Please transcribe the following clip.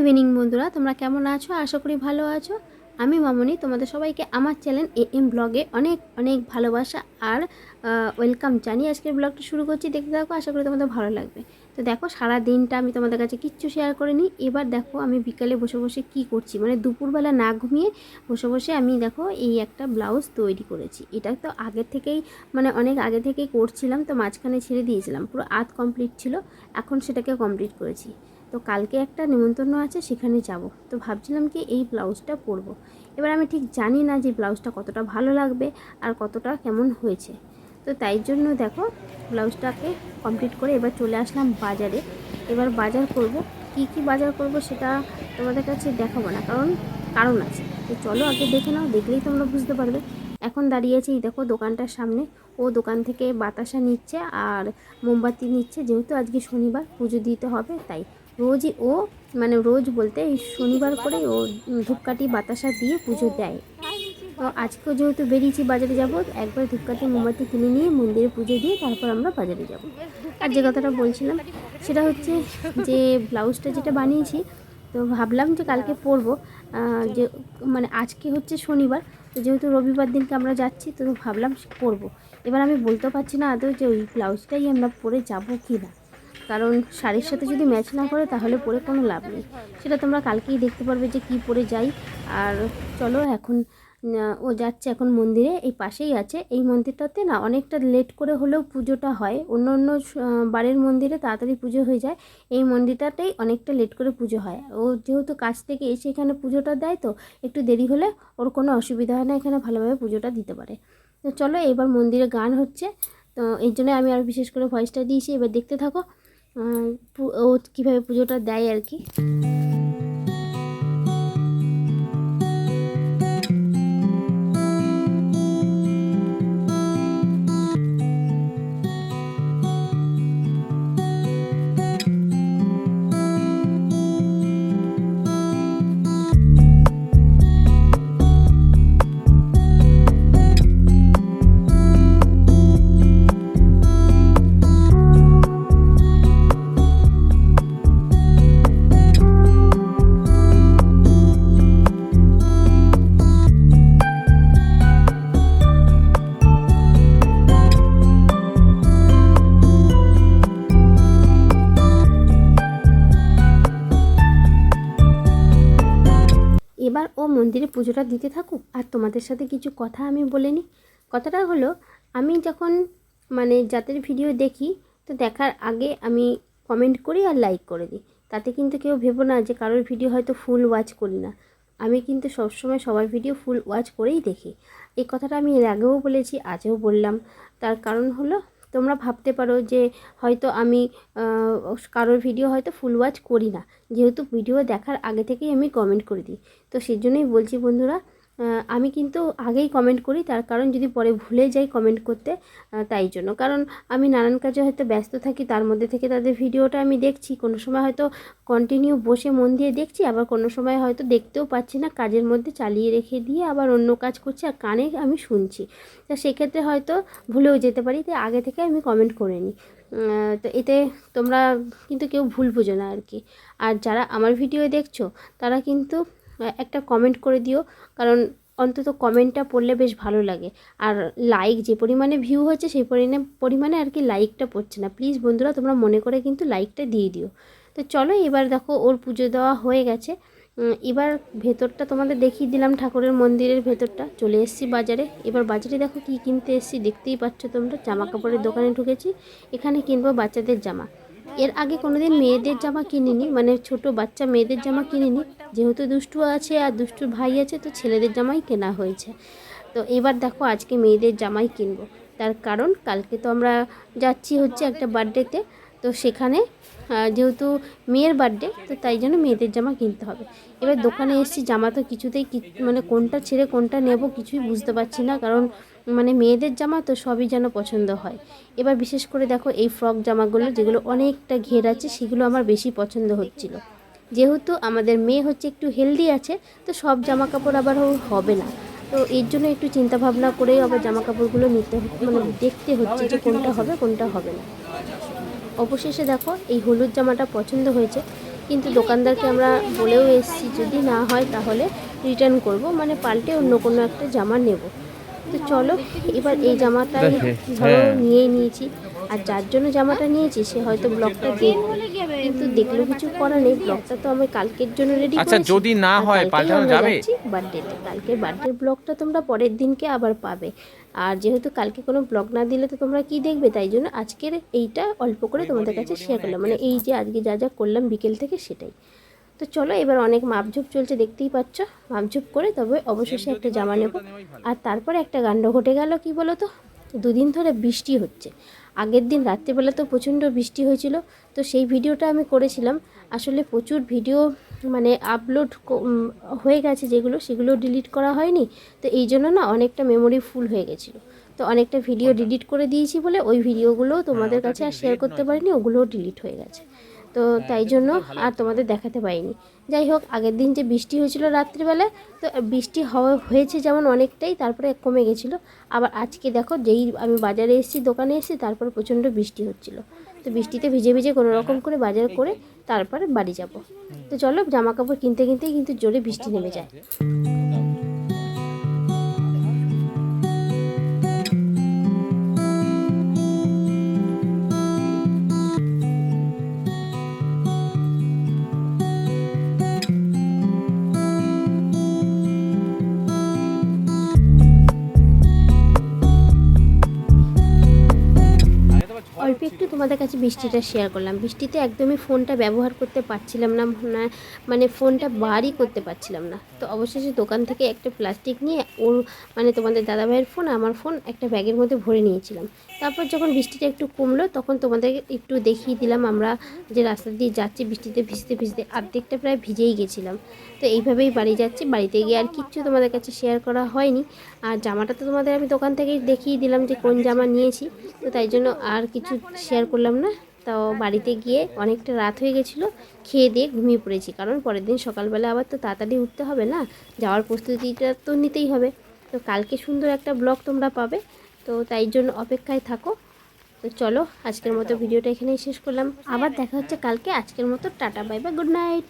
Evening বন্ধুরা। তোমরা কেমন আছো? আশা করি ভালো আছো। আমি মামনি। তোমাদের সবাইকে আমার চ্যানেল এ এম ব্লগে অনেক অনেক ভালোবাসা আর ওয়েলকাম জানিয়ে আজকের ব্লগটা শুরু করছি। দেখতে থাকো, আশা করি তোমাদের ভালো লাগবে। তো দেখো সারা দিনটা আমি তোমাদের কাছে কিচ্ছু শেয়ার করিনি এবার দেখো, আমি বিকালে বসে বসে কি করছি? মানে দুপুরবেলা না ঘুমিয়ে বসে বসে আমি দেখো, এই একটা ব্লাউজ তৈরি করেছি। এটা তো আগে থেকেই মানে অনেক আগে থেকেই করছিলাম। তো মাঝখানে ছেড়ে দিয়েছিলাম। পুরো আধ কমপ্লিট ছিল। এখন সেটাকে কমপ্লিট করেছি। তো কালকে একটা নিমন্ত্রণ আছে, সেখানে যাব। তো ভাবছিলাম কি এই ব্লাউজটা পরবো। এবার আমি ঠিক জানি না যে ব্লাউজটা কতটা ভালো লাগবে আর কতটা কেমন হয়েছে। তো তাই জন্য দেখো, ব্লাউজটাকে কমপ্লিট করে এবার চলে আসলাম বাজারে। এবার বাজার করব। কি কি বাজার করব সেটা তোমাদের কাছে দেখাবো না, কারণ কারণ আছে। তো চলো আগে দেখে নাও, দেখলেই তোমরা বুঝতে পারবে। এখন দাঁড়িয়েছি দেখো দোকানটার সামনে। ও দোকান থেকে বাতাসা নিচ্ছে আর মোমবাতি নিচ্ছে, যেহেতু আজকে শনিবার, পুজো দিতে হবে, তাই। রোজই ও মানে রোজ বলতে এই শনিবার করে ও ধূপকাঠি, বাতাসা দিয়ে পুজো দেয়। তো আজকেও যেহেতু বেরিয়েছি বাজারে যাব, একবার ধূপকাঠি, মোমবাতি কিনে নিয়ে মন্দিরে পুজো দিয়ে তারপর আমরা বাজারে যাব। আর যে কথাটা বলছিলাম, সেটা হচ্ছে যে ব্লাউজটা যেটা বানিয়েছি, তো ভাবলাম যে কালকে পরবো যে মানে আজকে হচ্ছে শনিবার, তো যেহেতু রবিবার দিনকে আমরা যাচ্ছি, তো ভাবলাম পরবো। এবার আমি বলতে পারছি না আদৌ যে ওই ব্লাউজটাই আমরা পরে যাব কি না কারণ শাড়ির সাথে যদি ম্যাচ না করে তাহলে পরে কোনো লাভ নেই। সেটা তোমরা কালকেই দেখতে পারবে যে কি পরে যাই। আর চলো এখন ও যাচ্ছে এখন মন্দিরে, এই পাশেই আছে। এই মন্দিরটাতে না অনেকটা লেট করে হলেও পুজোটা হয়। অন্য অন্য বাড়ির মন্দিরে তাড়াতাড়ি পুজো হয়ে যায়। এই মন্দিরটাতেই অনেকটা লেট করে পুজো হয়। ও যেহেতু কাছ থেকে এসে এখানে পুজোটা দেয় তো একটু দেরি হলে ওর কোনো অসুবিধা হয় না এখানে ভালোভাবে পুজোটা দিতে পারে। তো চলো এবার মন্দিরে গান হচ্ছে। তো এই জন্য আমি আর বিশেষ করে ভয়েসটা দিয়েছি। এবার দেখতে থাকো। ও কীভাবে পুজোটা দেয় আর কি? এবার ও মন্দিরে পুজোটা দিতে থাকুক, আর তোমাদের সাথে কিছু কথা আমি বলে নিই। কথাটা হলো, আমি যখন মানে যাদের ভিডিও দেখি, তো দেখার আগে আমি কমেন্ট করি আর লাইক করে দিই। তাতে কিন্তু কেউ ভেবো না যে কারোর ভিডিও হয়তো ফুল ওয়াচ করি না। আমি কিন্তু সবসময় সবার ভিডিও ফুল ওয়াচ করেই দেখি। এই কথাটা আমি এর আগেও বলেছি, আজও বললাম। তার কারণ হলো তোমরা ভাবতে পারো যে হয়তো আমি কারোর ভিডিও হয়তো ফুল ওয়াচ করি না। যেহেতু ভিডিও দেখার আগে থেকেই আমি কমেন্ট করে দিই। তো সেই জন্যই বলছি বন্ধুরা আমি কিন্তু আগেই কমেন্ট করি, তার কারণ যদি পরে ভুলে যাই কমেন্ট করতে তাই জন্য। কারণ আমি নানান কাজে হয়তো ব্যস্ত থাকি, তার মধ্যে থেকে তাদের ভিডিওটা আমি দেখছি, কোনো সময় হয়তো কন্টিনিউ বসে মন দিয়ে দেখছি, আবার কোনো সময় হয়তো দেখতেও পাচ্ছি না, কাজের মধ্যে চালিয়ে রেখে দিয়ে আবার অন্য কাজ করছি আর কানে আমি শুনছি। তা সেক্ষেত্রে হয়তো ভুলেও যেতে পারি, তাই আগে থেকে আমি কমেন্ট করে নিই। তো এতে তোমরা কিন্তু কেউ ভুল বুঝো না আর কি। আর যারা আমার ভিডিও দেখছ, তারা কিন্তু একটা কমেন্ট করে দিও, কারণ অন্তত কমেন্টটা পড়লে বেশ ভালো লাগে। আর লাইক যে পরিমাণে ভিউ হচ্ছে, সেই পরিমাণে পরিমাণে আর কি লাইকটা পড়ছে না। প্লিজ বন্ধুরা, তোমরা মনে করে কিন্তু লাইকটা দিয়ে দিও। তো চলো, এবার দেখো, ওর পুজো দেওয়া হয়ে গেছে। এবার ভেতরটা তোমাদের দেখিয়ে দিলাম, ঠাকুরের মন্দিরের ভেতরটা। চলে এসেছি বাজারে। এবার বাজারে দেখো কি কিনতে এসেছি, দেখতেই পাচ্ছ তোমরা। জামা কাপড়ের দোকানে ঢুকেছি, এখানে কিনবো বাচ্চাদের জামা। এর আগে কোনোদিন মেয়েদের জামা কিনিনি মানে ছোট বাচ্চা মেয়েদের জামা কিনিনি। যেহেতু দুষ্টু আছে আর দুষ্টুর ভাই আছে, তো ছেলেদের জামাই কেনা হয়েছে। তো এবার দেখো আজকে মেয়েদের জামাই কিনবো। তার কারণ কালকে তো আমরা যাচ্ছি হচ্ছে একটা বার্থডেতে, তো সেখানে যেহেতু মেয়ের বার্থডে, তো তাই জন্য মেয়েদের জামা কিনতে হবে। এবার দোকানে এসেছি, জামা তো কিছুতেই মানে কোনটা ছেড়ে কোনটা নেব কিছুই বুঝতে পারছি না, কারণ মানে মেয়েদের জামা তো সবই যেন পছন্দ হয়। এবার বিশেষ করে দেখো এই ফ্রক জামাগুলো, যেগুলো অনেকটা ঘের আছে, সেগুলো আমার বেশি পছন্দ হচ্ছিল। যেহেতু আমাদের মেয়ে হচ্ছে একটু হেলদি আছে তো সব জামা কাপড় আবার হবে না। তো এর জন্য একটু চিন্তা ভাবনা করেই আবার জামা কাপড়গুলো নিতে মানে দেখতে হচ্ছে যে কোনটা হবে কোনটা হবে না। অবশেষে দেখো এই হলুদ জামাটা পছন্দ হয়েছে কিন্তু দোকানদারকে আমরা বলেও এসেছি যদি না হয় তাহলে রিটার্ন করব মানে পাল্টে অন্য কোনো একটা জামা নেব। তো চলো এবার এই জামাটাই ধরো হ্যাঁ। নিয়েই নিয়েছি। আর যার জন্য জামাটা নিয়েছি সে হয়তো ব্লগটা দেখবে। কিন্তু দেখলেও কিছু করার নেই ব্লগটা তো আমি কালকের জন্য রেডি আচ্ছা, যদি না হয়, পাল্টানো যাবে? বার্থডেতে কালকে বার্থডের ব্লগটা তোমরা পরের দিনকে আবার পাবে। আর যেহেতু কালকে কোনো ব্লগ না দিলে তো তোমরা কি দেখবে? তাই জন্য আজকের এইটা অল্প করে তোমাদের কাছে শেয়ার করলাম। মানে এই যে আজকে যা যা করলাম বিকেল থেকে সেটাই। তো চলো এবার অনেক মাপঝুপ চলছে দেখতেই পাচ্ছ। মাপঝুপ করে তবে অবশেষে একটা জামা নেব। আর তারপরে একটা গান্ড ঘটে গেল কি বলো তো দুদিন ধরে বৃষ্টি হচ্ছে। আগের দিন রাত্রেবেলা তো প্রচণ্ড বৃষ্টি হয়েছিল তো সেই ভিডিওটা আমি করেছিলাম। আসলে প্রচুর ভিডিও মানে আপলোড হয়ে গেছে যেগুলো সেগুলো ডিলিট করা হয়নি তো এই জন্য না অনেকটা মেমোরি ফুল হয়ে গেছিল। তো অনেকটা ভিডিও ডিলিট করে দিয়েছি বলে ওই ভিডিওগুলো তোমাদের কাছে আর শেয়ার করতে পারিনি ওগুলোও ডিলিট হয়ে গেছে। তো তাই জন্য আর তোমাদের দেখাতে পারিনি। যাই হোক আগের দিন যে বৃষ্টি হয়েছিল রাত্রিবেলা তো বৃষ্টি হওয়া হয়েছে যেমন অনেকটাই তারপরে কমে গেছিল। আবার আজকে দেখো যেই আমি বাজারে এসেছি দোকানে এসেছি তারপর প্রচণ্ড বৃষ্টি হচ্ছিল। তো বৃষ্টিতে ভিজে ভিজে কোনো রকম করে বাজার করে তারপরে বাড়ি যাব। তো চলো জামা কাপড় কিনতে কিনতেই কিন্তু জোরে বৃষ্টি নেমে যায়। অল্প একটু তোমাদের কাছে বৃষ্টিটা শেয়ার করলাম। বৃষ্টিতে একদমই ফোনটা ব্যবহার করতে পারছিলাম না মানে ফোনটা বারই করতে পারছিলাম না। তো অবশেষে দোকান থেকে একটা প্লাস্টিক নিয়ে ওর মানে তোমাদের দাদাভাইয়ের ফোন আমার ফোন একটা ব্যাগের মধ্যে ভরে নিয়েছিলাম। তারপর যখন বৃষ্টিটা একটু কমলো তখন তোমাদের একটু দেখিয়ে দিলাম আমরা যে রাস্তা দিয়ে যাচ্ছি বৃষ্টিতে ভিজতে ভিজতে অর্ধেকটা প্রায় ভিজেই গেছিলাম। তো এইভাবেই বাড়ি যাচ্ছি। বাড়িতে গিয়ে আর কিচ্ছু তোমাদের কাছে শেয়ার করা হয়নি। আর জামাটা তো তোমাদের আমি দোকান থেকেই দেখিয়ে দিলাম যে কোন জামা নিয়েছি। তো তাই জন্য আর কিছু শেয়ার করলাম না। তো বাড়িতে গিয়ে অনেকটা রাত হয়ে গেছিল, খেয়ে দিয়ে ঘুমিয়ে পড়েছি। কারণ পরের দিন সকালবেলা আবার তো তাড়াতাড়ি উঠতে হবে না, যাওয়ার প্রস্তুতিটা তো নিতেই হবে। তো কালকে সুন্দর একটা ব্লগ তোমরা পাবে, তো তাই জন্য অপেক্ষায় থাকো। তো চলো, আজকের মতো ভিডিওটা এখানেই শেষ করলাম। আবার দেখা হচ্ছে কালকে। আজকের মতো টাটা বাই বা গুড নাইট